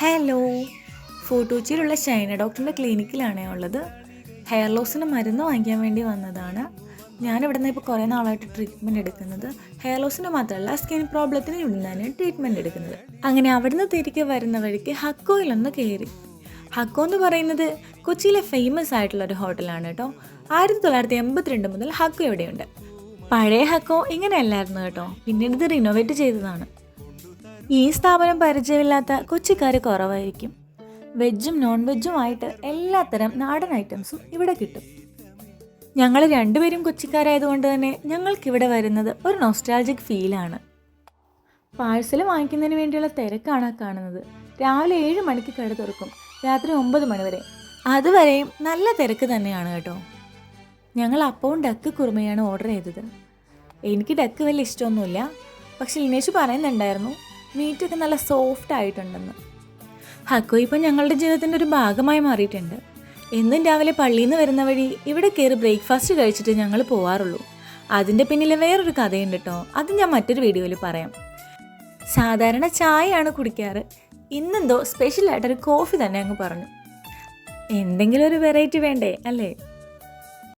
Hello ഫോട്ടോച്ചിയിലുള്ള Shaina ഡോക്ടറിന്റെ ക്ലിനിക്കിലാണ് ഉള്ളത്. Hair ലോസിന് മരുന്ന് വാങ്ങിക്കാൻ വേണ്ടി വന്നതാണ്. ഞാനിവിടെ നിന്ന് ഇപ്പോൾ കുറേ നാളായിട്ട് ട്രീറ്റ്മെന്റ് എടുക്കുന്നത്. ഹെയർ ലോസിന് മാത്രമല്ല സ്കിൻ പ്രോബ്ലത്തിന് ഇവിടെ നിന്നാണ് ട്രീറ്റ്മെന്റ് എടുക്കുന്നത്. അങ്ങനെ അവിടുന്ന് തിരികെ വരുന്ന വഴിക്ക് ഹക്കോയിലൊന്ന് കയറി ഹക്കോ എന്ന് പറയുന്നത് കൊച്ചിയിലെ ഫേമസ് ആയിട്ടുള്ള ഒരു ഹോട്ടലാണ് കേട്ടോ. ആയിരത്തി തൊള്ളായിരത്തി എൺപത്തിരണ്ട് മുതൽ ഹക്കോ ഇവിടെയുണ്ട് പഴയ ഹക്കോ ഇങ്ങനെയല്ലായിരുന്നു കേട്ടോ. പിന്നീട് ഇത് റിനോവേറ്റ് ചെയ്തതാണ്. ഈ സ്ഥാപനം പരിചയമില്ലാത്ത കൊച്ചിക്കാർ കുറവായിരിക്കും. വെജും നോൺ വെജും ആയിട്ട് എല്ലാത്തരം നാടൻ ഐറ്റംസും ഇവിടെ കിട്ടും. ഞങ്ങൾ രണ്ടുപേരും കൊച്ചിക്കാരായതുകൊണ്ട് തന്നെ ഞങ്ങൾക്കിവിടെ വരുന്നത് ഒരു നോസ്റ്റാൾജിക് ഫീലാണ് പാഴ്സൽ വാങ്ങിക്കുന്നതിന് വേണ്ടിയുള്ള തിരക്കാണ് കാണുന്നത്. രാവിലെ ഏഴ് മണിക്ക് കട തുറക്കും. രാത്രി ഒമ്പത് മണി വരെ. അതുവരെയും നല്ല തിരക്ക് തന്നെയാണ് കേട്ടോ. ഞങ്ങൾ അപ്പവും ഡക്ക് കുറുമയാണ് ഓർഡർ ചെയ്തത്. എനിക്ക് ഡക്ക് വലിയ ഇഷ്ടമൊന്നുമില്ല. പക്ഷെ ലിനേഷ് പറയുന്നുണ്ടായിരുന്നു മീറ്റൊക്കെ നല്ല സോഫ്റ്റ് ആയിട്ടുണ്ടെന്ന്. ഹക്കോ ഇപ്പം ഞങ്ങളുടെ ജീവിതത്തിന്റെ ഒരു ഭാഗമായി മാറിയിട്ടുണ്ട്. എന്നും രാവിലെ പള്ളിയിൽ നിന്ന് വരുന്ന വഴി ഇവിടെ കയറി ബ്രേക്ക്ഫാസ്റ്റ് കഴിച്ചിട്ട് ഞങ്ങൾ പോവാറുള്ളൂ. അതിന്റെ പിന്നിൽ വേറൊരു കഥയുണ്ട് കേട്ടോ അത് ഞാൻ മറ്റൊരു വീഡിയോയിൽ പറയാം. സാധാരണ ചായയാണ് കുടിക്കാറ്. ഇന്നെന്തോ സ്പെഷ്യലായിട്ടൊരു കോഫി തന്നെ അങ്ങ് പറഞ്ഞു. എന്തെങ്കിലും ഒരു വെറൈറ്റി വേണ്ടേ അല്ലേ?